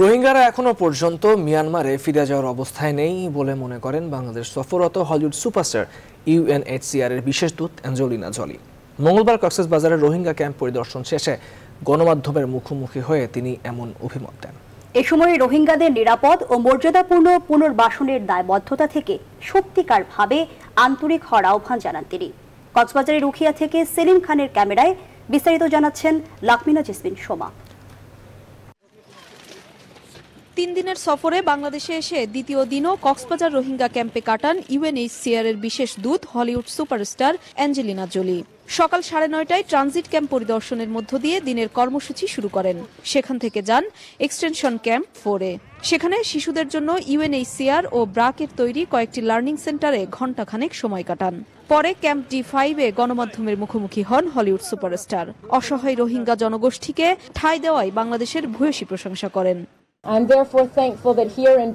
রোহিঙ্গারা এখনও পর্যন্ত মিয়ানমারে ফিরে যাওয়ার অবস্থায় নেই বলে মনে করেন বাংলাদেশ সফররত হলিউড সুপারস্টার ইউএনএইচসিআর এর বিশেষ দূত অ্যাঞ্জেলিনা জলি। মঙ্গলবার কক্সবাজারের রোহিঙ্গা ক্যাম্প পরিদর্শন শেষে গণমাধ্যমের মুখোমুখি হয়ে তিনি এমন অভিমত দেন। এ সময় রোহিঙ্গাদের নিরাপদ ও মর্যাদাপূর্ণ পুনর্বাসনের দায়বদ্ধতা থেকে সত্যিকারভাবে আন্তরিক হওয়ার আহ্বান জানান তিনি। কক্সবাজারের রুখিয়া থেকে সেলিম খানের ক্যামেরায় বিস্তারিত জানাচ্ছেন লাকমিনা জেসমিন সোমা। তিন দিনের সফরে বাংলাদেশে এসে দ্বিতীয় দিনও কক্সবাজার রোহিঙ্গা ক্যাম্পে কাটান ইউএনএইচসিআর এর বিশেষ দূত, হলিউড সুপারস্টার অ্যাঞ্জেলিনা জোলি। সকাল সাড়ে নয়টায় ট্রানজিট ক্যাম্প পরিদর্শনের মধ্য দিয়ে দিনের কর্মসূচি শুরু করেন। সেখান থেকে যান এক্সটেনশন ক্যাম্প ফোরে সেখানে শিশুদের জন্য ইউএনএইচসিআর ও ব্রাকের তৈরি কয়েকটি লার্নিং সেন্টারে ঘণ্টাখানেক সময় কাটান। পরে ক্যাম্প ডি ফাইভে গণমাধ্যমের মুখোমুখি হন হলিউড সুপারস্টার। অসহায় রোহিঙ্গা জনগোষ্ঠীকে ঠাঁই দেওয়ায় বাংলাদেশের ভূয়সী প্রশংসা করেন। I'm therefore thankful that here in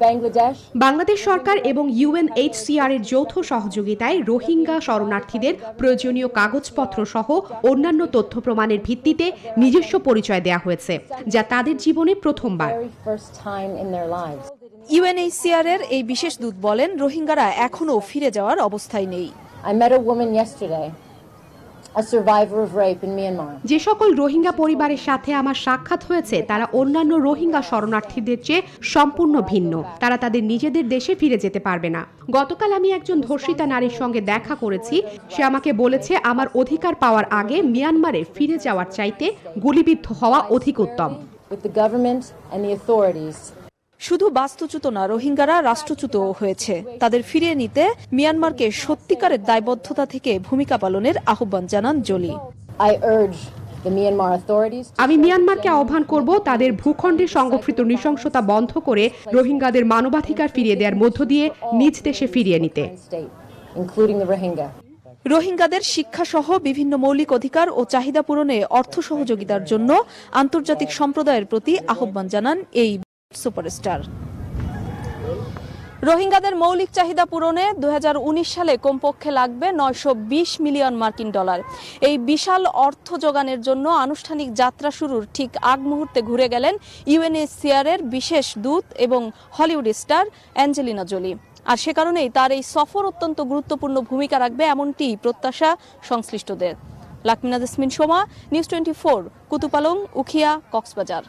Bangladesh সরকার এবং ইউএনএইচসিআর এর যৌথ সহযোগিতায় রোহিঙ্গা শরণার্থীদের প্রয়োজনীয় কাগজপত্র সহ অন্যান্য তথ্য প্রমাণের ভিত্তিতে নিজস্ব পরিচয় দেয়া হয়েছে যা তাদের জীবনে প্রথমবার। Very first time in their lives. UNHCR এর এই বিশেষ দূত বলেন রোহিঙ্গারা এখনও ফিরে যাওয়ার অবস্থায় নেই। I met a woman yesterday, যে সকল রোহিঙ্গা পরিবারের সাথে আমার সাক্ষাৎ হয়েছে তারা অন্যান্য রোহিঙ্গা শরণার্থীদের চেয়ে সম্পূর্ণ ভিন্ন। তারা তাদের নিজেদের দেশে ফিরে যেতে পারবে না। গতকাল আমি একজন ধর্ষিতা নারীর সঙ্গে দেখা করেছি। সে আমাকে বলেছে আমার অধিকার পাওয়ার আগে মিয়ানমারে ফিরে যাওয়ার চাইতে গুলিবিদ্ধ হওয়া অধিক উত্তম। With the government and the authorities শুধু বাস্তুচ্যুত না রোহিঙ্গারা রাষ্ট্রচ্যুতও হয়েছে। তাদের ফিরিয়ে নিতে মিয়ানমারকে সত্যিকারের দায়বদ্ধতা থেকে ভূমিকা পালনের আহ্বান জানান Jolly. I urge the Myanmar authorities to আমি মিয়ানমারকে আহ্বান করব তাদের ভূখণ্ডে সংগঠিত নৃশংসতা বন্ধ করে রোহিঙ্গাদের মানবাধিকার ফিরিয়ে দেওয়ার মধ্য দিয়ে নিজ দেশে ফিরিয়ে নিতে. রোহিঙ্গাদের শিক্ষা সহ বিভিন্ন মৌলিক অধিকার ও চাহিদা পূরণে অর্থ সহযোগিতার জন্য আন্তর্জাতিক সম্প্রদায়ের প্রতি আহ্বান জানান এই সুপারস্টার। রোহিঙ্গাদের মৌলিক চাহিদা পূরণে দু হাজার উনিশ সালে কমপক্ষে লাগবে নয়শো বিশ মিলিয়ন মার্কিন ডলার। এই বিশাল অর্থ যোগানের জন্য আনুষ্ঠানিক যাত্রা শুরুর ঠিক আগ মুহূর্তে ঘুরে গেলেন ইউএনএসিআর এর বিশেষ দূত এবং হলিউড স্টার অ্যাঞ্জেলিনা জোলি। আর সে কারণেই তার এই সফর অত্যন্ত গুরুত্বপূর্ণ ভূমিকা রাখবে এমনটি প্রত্যাশা সংশ্লিষ্টদের। Lakmina Jesmin Soma, news twenty four, Kutupalong, Ukhia, Cox's Bazar.